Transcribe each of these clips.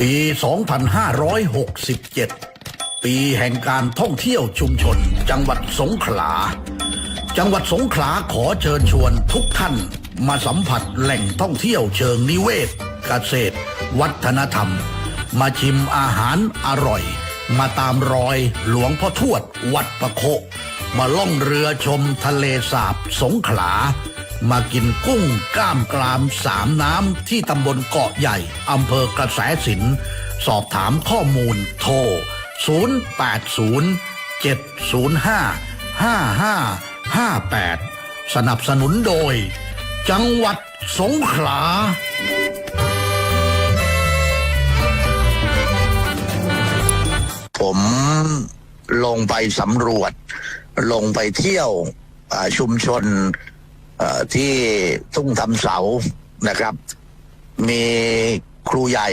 ปี 2567 ปีแห่งการท่องเที่ยวชุมชน จังหวัดสงขลา จังหวัดสงขลาขอเชิญชวนทุกท่านมาสัมผัสแหล่งท่องเที่ยวเชิงนิเวศ เกษตร วัฒนธรรม มาชิมอาหารอร่อย มาตามรอยหลวงพ่อทวดวัดประโค มาล่องเรือชมทะเลสาบสงขลา มากินกุ้งกล้ามกรามสามน้ำที่ตำบลเกาะใหญ่อำเภอกระแสสิน สอบถามข้อมูลโทร 080 705 5558 สนับสนุนโดย จังหวัดสงขลาผมลงไปสำรวจ ลงไปเที่ยวชุมชน ที่ทุ่งทำเสานะครับ มีครูใหญ่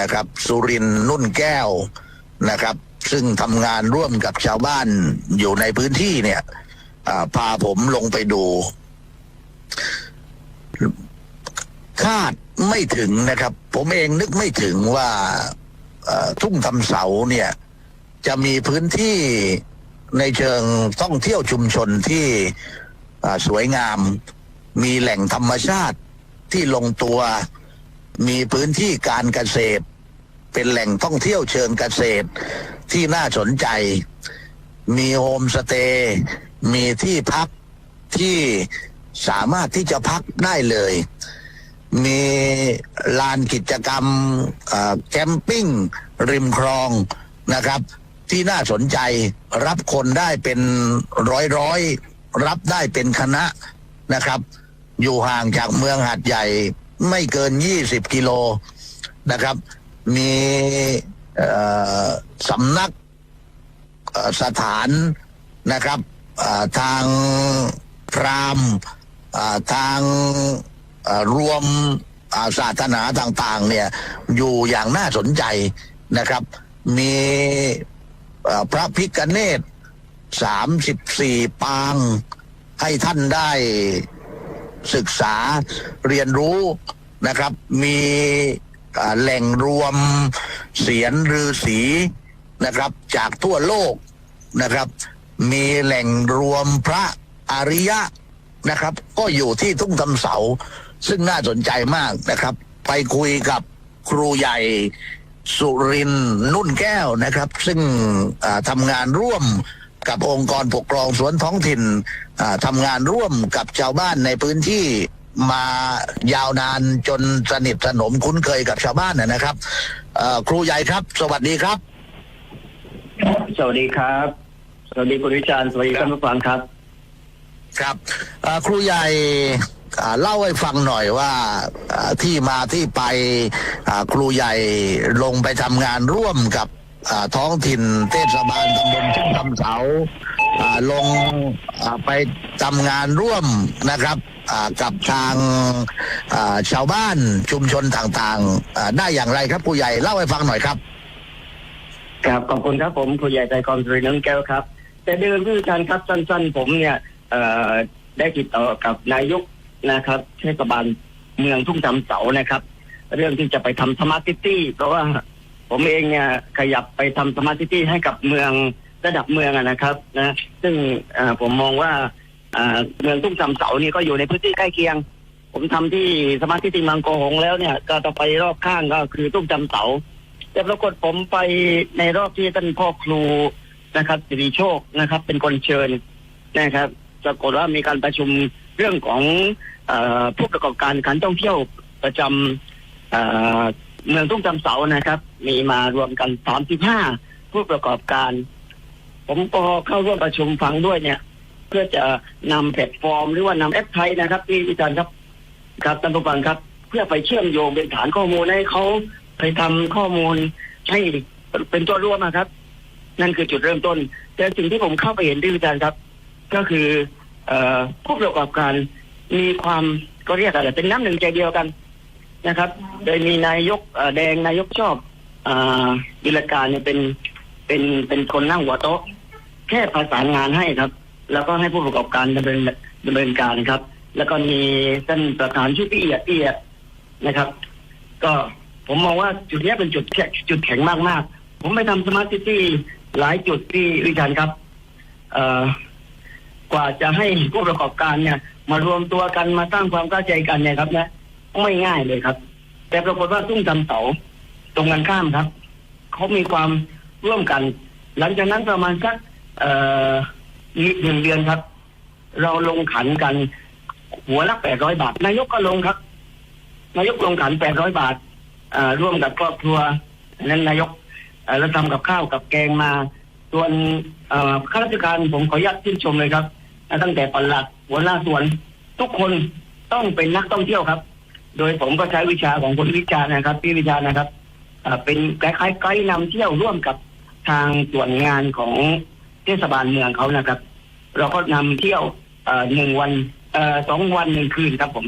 นะครับ สุรินนุ่นแก้วนะครับ ซึ่งทำงานร่วมกับชาวบ้านอยู่ในพื้นที่เนี่ยพาผมลงไปดู คาดไม่ถึงนะครับ ผมเองนึกไม่ถึงว่าทุ่งทำเสาเนี่ย จะมีพื้นที่ในเชิงท่องเที่ยวชุมชนที่ สวยงาม มีแหล่งธรรมชาติที่ลงตัว มีพื้นที่การเกษตร เป็นแหล่งท่องเที่ยวเชิงเกษตรที่น่าสนใจ มีโฮมสเตย์มีที่พักที่สามารถที่จะพักได้เลย มีลานกิจกรรมแคมปิ้ง ริมคลองนะครับ ที่น่าสนใจรับคนได้เป็นร้อยร้อย รับได้เป็นคณะนะครับ อยู่ห่างจากเมืองหัดใหญ่ไม่เกิน 20 กิโลนะครับ มีสำนักสถานนะครับทางพรามทางรวมศาสนาต่างๆเนี่ยอยู่อย่างน่าสนใจนะครับ มีพระพิกเนต สามสิบสี่ปาง ให้ท่านได้ศึกษาเรียนรู้นะครับ มีแหล่งรวมเสียนฤาษีนะครับ จากทั่วโลกนะครับ มีแหล่งรวมพระอริยะนะครับ ก็อยู่ที่ทุ่งทำเสา ซึ่งน่าสนใจมากนะครับ ไปคุยกับครูใหญ่สุรินนุ่นแก้วนะครับ ซึ่งทำงานร่วม กับองค์กรปกครองสวนท้องถิ่นอ่าทำงานร่วมกับชาวบ้านในพื้นที่มายาวนานจนสนิทสนมคุ้นเคยกับชาวบ้านนะนะครับเอ่อครูใหญ่ครับ สวัสดีครับ สวัสดีครับ สวัสดีคุณวิจารณ์สวัสดีท่านผู้ฟังครับ ครับเอ่อครูใหญ่อ่าเล่าให้ฟังหน่อยว่าอ่าที่มาที่ไปอ่าครูใหญ่ลงไปทำงานร่วมกับอ่า ท้องถิ่นเทศบาลตำบลทุ่งคำเสาลงไปทำงานร่วมนะครับกับทางชาวบ้านชุมชนต่างๆ ได้อย่างไรครับครูใหญ่เล่าให้ฟังหน่อยครับครับขอบคุณครับผมครูใหญ่ใจกรสุรินทร์น้องแก้วครับ แต่เดิมที่อาจารครับสั้น ๆ ผมเนี่ยได้ติดต่อกับนายกนะครับเทศบาลเมืองทุ่งจำเสานะครับ เรื่องที่จะไปทำสมาร์ทซิตี้เพราะว่า ผมเองเนี่ยขยับไปทำสมาร์ทซิตี้ให้กับเมืองระดับเมืองนะครับนะซึ่งผมมองว่าเมืองทุ่งจำเสานี่ก็อยู่ในพื้นที่ใกล้เคียง ผมทำที่สมาร์ทซิตี้มังโกหงแล้วเนี่ย ก็ต่อไปรอบข้างก็คือทุ่งจำเสาแต่ปรากฏผมไปในรอบที่ท่านพ่อครูนะครับสิริโชคนะครับ เป็นคนเชิญนะครับปรากฏว่ามีการประชุมเรื่องของอผู้ประกอบการการท่องเที่ยวประจำเมืองทุ่งจำเสานะครับ มีมารวมกันสามสิบห้าผู้ประกอบการ ผมก็เข้าร่วมประชุมฟังด้วยเนี่ย เพื่อจะนำแพลตฟอร์ม หรือว่านำแอปไทยนะครับที่อาจารย์ครับครับท่านผู้ฟังครับ เพื่อไปเชื่อมโยงเป็นฐานข้อมูลให้เขาไปทำข้อมูลให้เป็นตัวร่วมนะครับ นั่นคือจุดเริ่มต้น แต่สิ่งที่ผมเข้าไปเห็นที่อาจารย์ครับ ก็คืออผู้ประกอบการมีความก็เรียกอะไรเป็นน้ำหนึ่งใจเดียวกันนะครับ โดยมีนายกแดงนายกชอบ อ่าอิลการเนี่ยเป็นเป็นเป็นคนนั่งหัวโต๊ะ แค่ประสานงานให้ครับ แล้วก็ให้ผู้ประกอบการดำเนินดำเนินการครับ แล้วก็มีท่านประธานชื่อพี่เอียดพี่เอียดนะครับ ก็ผมมองว่าจุดนี้เป็นจุดแข็งจุดแข็งมากๆผมไปทำสมาร์ทซิตี้หลายจุดที่วิจารณ์ครับ เอ่อกว่าจะให้ผู้ประกอบการเนี่ย มารวมตัวกันมาสร้างความเข้าใจกันเนี่ยครับนะไม่ง่ายเลยครับ แต่ปรากฏว่าตุ้งทำเสา ตรงกันข้ามครับเขามีความร่วมกัน หลังจากนั้นประมาณสักเอ่อหนึ่งเดือนครับ เราลงขันกัน หัวละแปดร้อยบาท นายกก็ลงครับ นายกลงขันแปดร้อยบาทอ่าร่วมกับครอบครัวนั้นนายกเอ่อแล้วทำกับข้าวกับแกงมาส่วนอ่อข้าราชการผมขออนุญาตชื่นชมเลยครับ ตั้งแต่ปลัดหัวหน้าส่วนทุกคนต้องเป็นนักท่องเที่ยวครับ โดยผมก็ใช้วิชาของคุณวิชานะครับพี่วิชานะครับ เป็นคล้ายๆไกด์นำเที่ยวร่วมกับทางส่วนงานของเทศบาลเมืองเขานะครับ เราก็นำเที่ยวเอ่อหนึ่งวันเอ่อสองวันหนึ่งคืนครับผม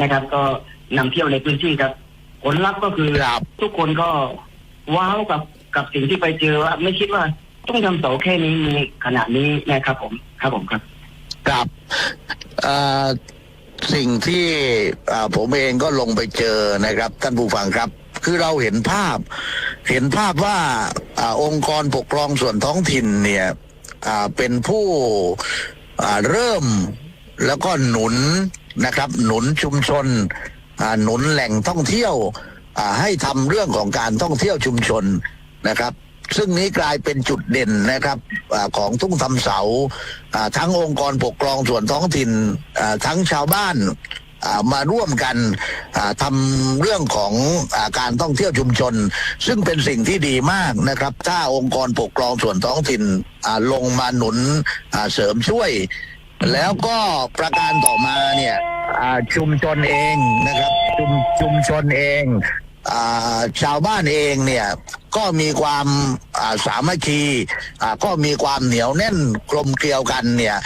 นะครับ ก็นำเที่ยวในพื้นที่ครับ ผลลัพธ์ก็คือครับทุกคนก็ว้าวกับกับสิ่งที่ไปเจอว่าไม่คิดว่าต้องทำเสาแค่นี้มีขนาดนี้นะครับ ผมครับผมครับครับเอ่อสิ่งที่อ่าผมเองก็ลงไปเจอนะครับ ท่านผู้ฟังครับ คือเราเห็นภาพ เห็นภาพว่าอองค์กรปกครองส่วนท้องถิ่นเนี่ยเป็นผู้เริ่มแล้วก็หนุนนะครับ หนุนชุมชนหนุนแหล่งท่องเที่ยวให้ทำเรื่องของการท่องเที่ยวชุมชนนะครับ ซึ่งนี้กลายเป็นจุดเด่นนะครับอของทุ่งทำเสาทั้งองค์กรปกครองส่วนท้องถิ่นทั้งชาวบ้าน มาร่วมกันอ่าทำเรื่องของอการท่องเที่ยวชุมชน ซึ่งเป็นสิ่งที่ดีมากนะครับ ถ้าองค์กรปกครองส่วนท้องถิ่นลงมาหนุนเสริมช่วย แล้วก็ประการต่อมาเนี่ยชุมชนเองนะครับชุมชุมชนเอง ชาวบ้านเองเนี่ยก็มีความาสามัคคีก็มีความเหนียวแน่นกลมเกลียวกันเนี่ย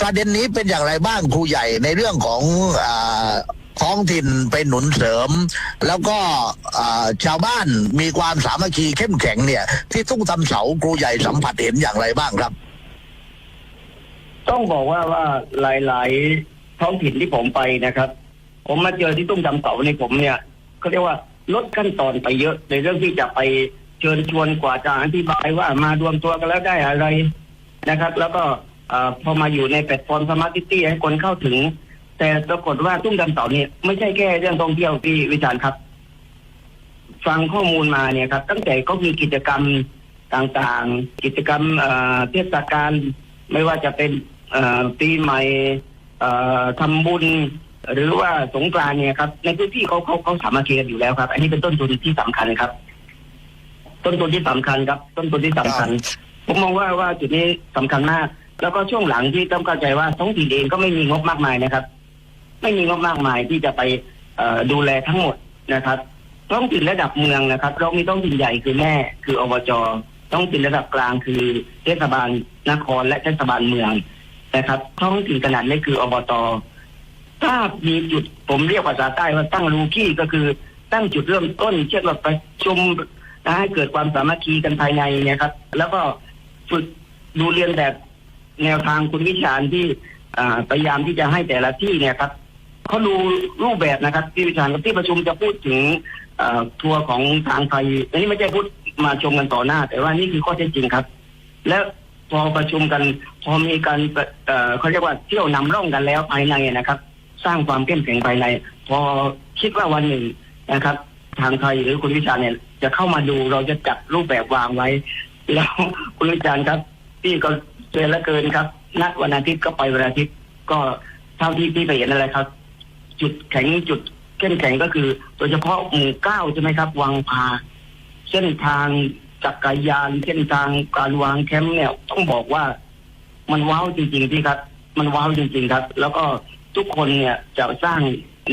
ประเด็นนี้เป็นอย่างไรบ้างครูใหญ่ในเรื่องของอท้องถิ่นไปหนุนเสริม แล้วก็ชาวบ้านมีความสามัคคีเข้มแข็งเนี่ย ที่ทุ่งทำเสาครูใหญ่สัมผัสเห็นอย่างไรบ้างครับ ต้องบอกว่าว่าหลาย ๆ ท้องถิ่นที่ผมไปนะครับ ผมมาเจอที่ตุ้มดำเสาในผมเนี่ย เขาเรียกว่าลดขั้นตอนไปเยอะ ในเรื่องที่จะไปเชิญชวนกว่าจะอธิบายว่ามารวมตัวกันแล้วได้อะไรนะครับ แล้วก็พอมาอยู่ในแพลตฟอร์มสมาร์ทซิตี้ให้คนเข้าถึง แต่ปรากฏว่าตุ้มดำเสาเนี่ยไม่ใช่แค่เรื่องท่องเที่ยวที่วิจารณ์ครับ ฟังข้อมูลมาเนี่ยครับ ตั้งแต่เขามีกิจกรรมต่างๆ กิจกรรมเทศกาลไม่ว่าจะเป็นปีใหม่ทำบุญ หรือว่าสงกรานต์เนี่ยครับ ในพื้นที่เขาเขาเขาสามัคคีกันอยู่แล้วครับ อันนี้เป็นต้นทุนที่สำคัญครับ ต้นทุนที่สำคัญครับ ต้นทุนที่สำคัญผมมองว่าว่าจุดนี้สำคัญมาก แล้วก็ช่วงหลังที่ต้องเข้าใจว่าท้องถิ่นเองก็ไม่มีงบมากมายนะครับ ไม่มีงบมากมายที่จะไปเอ่อดูแลทั้งหมดนะครับท้องถิ่นระดับเมืองนะครับ เรามีท้องถิ่นใหญ่คือแม่คืออบจท้องถิ่นระดับกลางคือเทศบาลนครและเทศบาลเมืองนะครับท้องถิ่นขนาดเล็กคืออบต ถ้ามีจุดผมเรียกภาษาใต้ว่าตั้งรูกี้ก็คือตั้งจุดเริ่มต้นเช่นว่าประชุมนะให้เกิดความสามัคคีกันภายในเนี่ยครับ แล้วก็ฝึกดูเรียนแบบแนวทางคุณวิชาญที่พยายามที่จะให้แต่ละที่เนี่ยครับเขาดูรูปแบบนะครับที่วิชากับที่ประชุมจะพูดถึงทัวร์ของทางไทยอันนี้ไม่ใช่พูดมาชมกันต่อหน้า แต่ว่านี่คือข้อเท็จจริงครับ แล้วพอประชุมกันพอมีการเอ่อเขาเรียกว่าเที่ยวนำร่องกันแล้วภายในนะครับ สร้างความเข้มแข็งภายใน พอคิดว่าวันหนึ่งนะครับ ทางไทยหรือคุณวิชาเนี่ยจะเข้ามาดูเราจะจัดรูปแบบวางไว้ แล้วคุณวิจารณ์ครับพี่ก็เจอแล้วเกินครับ นัดวันอาทิตย์ก็ไปวันอาทิตย์ก็เท่าที่พี่ไปเห็นอะไรครับ จุดแข็งจุดเข้มแข็งก็คือ โดยเฉพาะหมู่เก้าใช่ไหมครับ วังพา เส้นทางจักรยานเส้นทางการวางแคมป์เนี่ยต้องบอกว่า มันว้าวจริงๆพี่ครับ มันว้าวจริง ๆครับ แล้วก็ ทุกคนเนี่ยจะสร้าง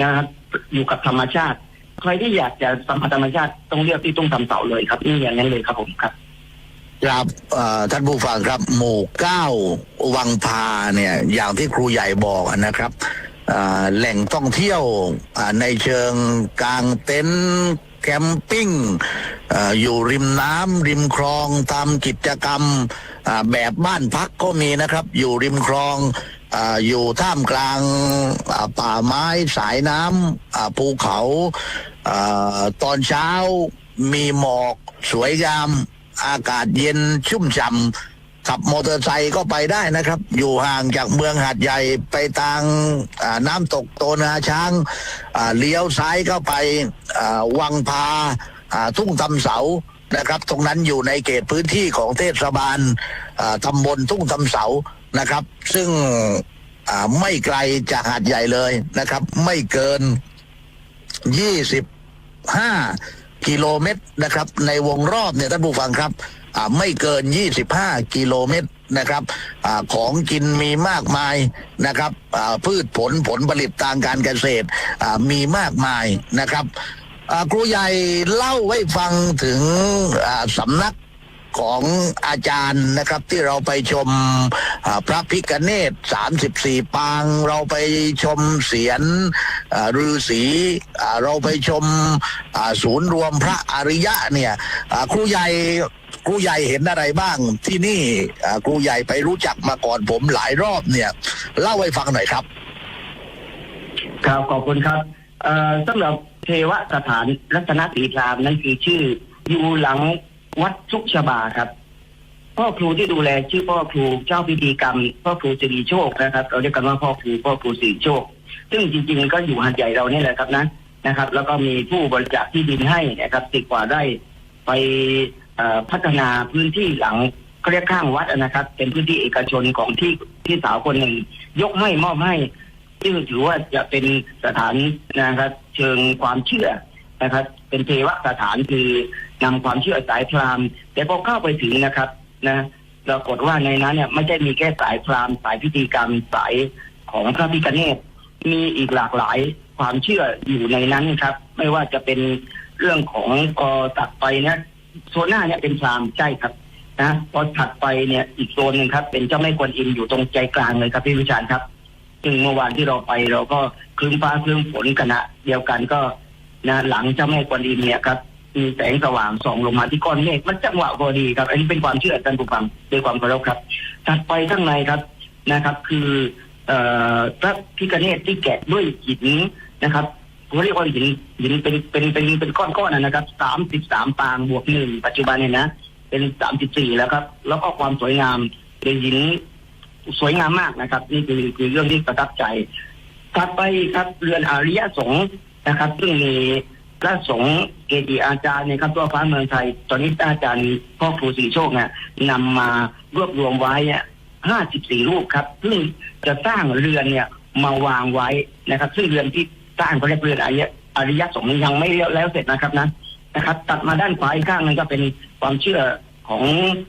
นะครับอยู่กับธรรมชาติ ใครที่อยากจะสัมผัสธรรมชาติต้องเลือกที่ตุ้งทำเสาเลยครับนี่อย่างนั้นเลยครับผมครับครับท่านผู้ฟังครับหมู่เก้าวังพาเนี่ยอย่างที่ครูใหญ่บอกนะครับแหล่งท่องเที่ยวในเชิงกลางเต็นท์แคมปิ้งออยู่ริมน้ำริมคลองทำกิจกรรมแบบบ้านพักก็มีนะครับ อยู่ริมคลอง อยู่ท่ามกลางป่าไม้สายน้ำภูเขาอตอนเช้ามีหมอกสวยงาม อากาศเย็นชุ่มฉ่ำขับมอเตอร์ไซค์ก็ไปได้นะครับ อยู่ห่างจากเมืองหาดใหญ่ไปทางน้ำตกโตนาช้างเลี้ยวซ้ายเข้าไปวังพาทุ่งตำเสานะครับ ตรงนั้นอยู่ในเขตพื้นที่ของเทศบาลตำบลทุ่งตำเสา นะครับ ซึ่งไม่ไกลจากหาดใหญ่เลยนะครับ ไม่เกิน25กิโลเมตรนะครับ ในวงรอบเนี่ยท่านผู้ฟังครับไม่เกิน 25 กิโลเมตรนะครับอของกินมีมากมายนะครับพืชผลผลผลิตทางการเกษตรมีมากมายนะครับครูใหญ่เล่าไว้ฟังถึงสำนัก ของอาจารย์นะครับที่เราไปชมพระพิกเนตสามสิบสี่ปาง เราไปชมเสียนฤาษีเราไปชมศูนย์รวมพระอริยะเนี่ยครูใหญ่ครูใหญ่เห็นอะไรบ้างที่นี่ครูใหญ่ไปรู้จักมาก่อนผมหลายรอบเนี่ยเล่าให้ฟังหน่อยครับ ครับขอบคุณครับสำหรับเทวสถานรัตนศรีพรามนั้นคือชื่ออยู่หลัง วัดชุกชบาครับ พ่อครูที่ดูแลชื่อพ่อครูเจ้าพิธีกรรม พ่อครูสิริโชคนะครับ เราเรียกกันว่าพ่อครูพ่อครูสิริโชค ซึ่งจริงๆก็อยู่หัดใหญ่เราเนี่ยแหละครับนะนะครับ แล้วก็มีผู้บริจาคที่ดินให้นะครับสิบกว่าไร่ไปพัฒนาพื้นที่หลังเขาเรียกข้างวัดนะครับ เป็นพื้นที่เอกชนของที่ที่สาวคนหนึ่ง ยกให้มอบให้ซึ่งถือว่าจะเป็นสถานนะครับ เชิงความเชื่อนะครับ เป็นเทวสถานคือ นำความเชื่อสายพราหมณ์แต่พอเข้าไปถึงนะครับนะปรากฏว่าในนั้นเนี่ยไม่ใช่มีแค่สายพราหมณ์สายพิธีกรรมสายของพระพิฆเนศมีอีกหลากหลายความเชื่ออยู่ในนั้นครับ ไม่ว่าจะเป็นเรื่องของกอตัดไปนะโซนหน้าเนี่ยเป็นพราหมณ์ใช่ครับนะพอถัดไปเนี่ยอีกโซนหนึ่งครับ เป็นเจ้าแม่กวนอิมอยู่ตรงใจกลางเลยครับพี่วิชาญครับซึ่งเมื่อวานที่เราไปเราก็คลึ้มฟ้าคลึ้มฝนขณะเดียวกันก็นะหลังเจ้าแม่กวนอิมเนี่ยครับ มีแสงสว่างส่องลงมาที่ก้อนเมฆมันจังหวะพอดีครับ อันนี้เป็นความเชื่อท่านผู้ฟังด้วยความเคารพครับถัดไปข้างในครับนะครับ คือเอ่อพระพิฆเนศที่แกะด้วยหินนะครับเขาเรียกว่าหินหินเป็นเป็นเป็นเป็นก้อนๆนะนะครับสามสิบสามปางบวกหนึ่งปัจจุบันเนี่ยนะเป็นสามสิบสี่แล้วครับ แล้วก็ความสวยงามเป็นหินสวยงามมากนะครับ นี่คือคือเรื่องที่ประทับใจถัดไปครับเรือนอาริยสงฆ์นะครับ ซึ่งมี พระสงฆ์เกจิอาจารย์ในครับทั่วฟ้าเมืองไทย ตอนนี้อาจารย์พ่อครูศรีโชคเนี่ยนำมารวบรวมไว้ห้าสิบสี่รูปครับซึ่งจะสร้างเรือนเนี่ยมาวางไว้นะครับ ซึ่งเรือนที่สร้างเขาเรียกเรือนอาริยอริยสงฆ์ยังไม่แล้วเสร็จนะครับนะนะครับ ตัดมาด้านขวาอีกข้างนึงก็เป็นความเชื่อของ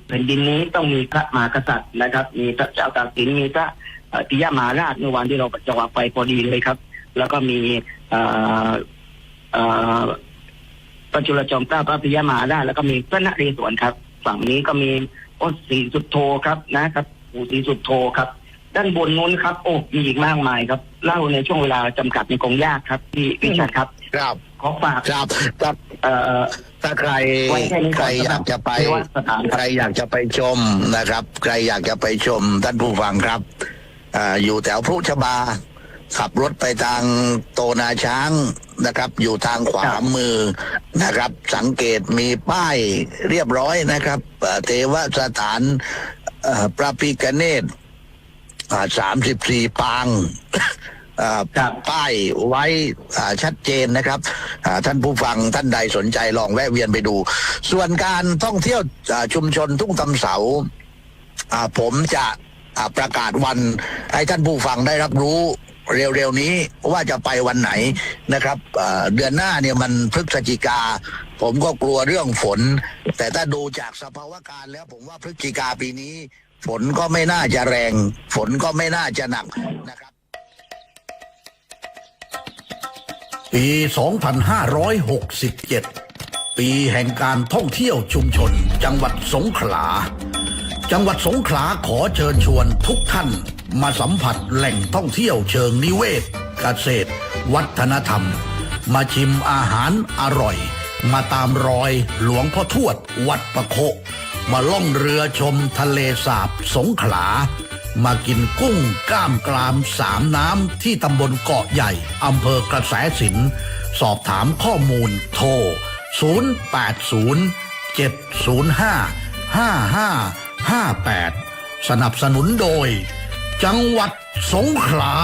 แผ่นดินนี้ต้องมีพระมหากษัตริย์นะครับ มีพระเจ้าตากสินมีพระปิยมหาราชเมื่อวานที่เราจังหวะไปพอดีเลยครับ แล้วก็มี เอ่อเอ่อพระจุลจอมเกล้าพระปิยมหาราชแล้วก็มีพระนเรศวรครับ ฝั่งนี้ก็มีโอ้ศรีสุดโทครับนะครับปู่ศรีสุดโทครับ ด้านบนนู้นครับ โอ้มีอีกมากมายครับ เล่าในช่วงเวลาจำกัดในกองยากครับที่วิชาครับ ครับขอฝากครับครับเอ่อถ้าใครไว้แค่นี้ใคก่รอนอยากจะไปเทวสถานครับใครอยากจะไปชมนะครับ ใครอยากจะไปชมท่านผู้ฟังครับอ่าอยู่แถวพรุชบา ขับรถไปทางโตนาช้างนะครับ อยู่ทางขวามือนะครับ สังเกตมีป้ายเรียบร้อยนะครับเทวสถานพระพิกเนตสามสิบสี่ปางป้ายไว้ชัดเจนนะครับท่านผู้ฟังท่านใดสนใจลองแวะเวียนไปดู ส่วนการท่องเที่ยวชุมชนทุ่งตำเสาผมจะประกาศวันให้ท่านผู้ฟังได้รับรู้ เร็วๆนี้ว่าจะไปวันไหนนะครับเดือนหน้าเนี่ยมันพฤศจิกา ผมก็กลัวเรื่องฝน แต่ถ้าดูจากสภาวะการแล้วผมว่าพฤศจิกาปีนี้ ฝนก็ไม่น่าจะแรง ฝนก็ไม่น่าจะหนักนะครับ ปี 2567 ปีแห่งการท่องเที่ยวชุมชน จังหวัดสงขลา จังหวัดสงขลาขอเชิญชวนทุกท่านมาสัมผัสแหล่งท่องเที่ยวเชิงนิเวศเกษตร วัฒนธรรม มาชิมอาหารอร่อย มาตามรอยหลวงพ่อทวด วัดประโคมาล่องเรือชมทะเลสาบสงขลา มากินกุ้งก้ามกรามสามน้ำที่ตำบลเกาะใหญ่อำเภอกระแสสิน สอบถามข้อมูลโทร 08070555 58 สนับสนุนโดย จังหวัดสงขลา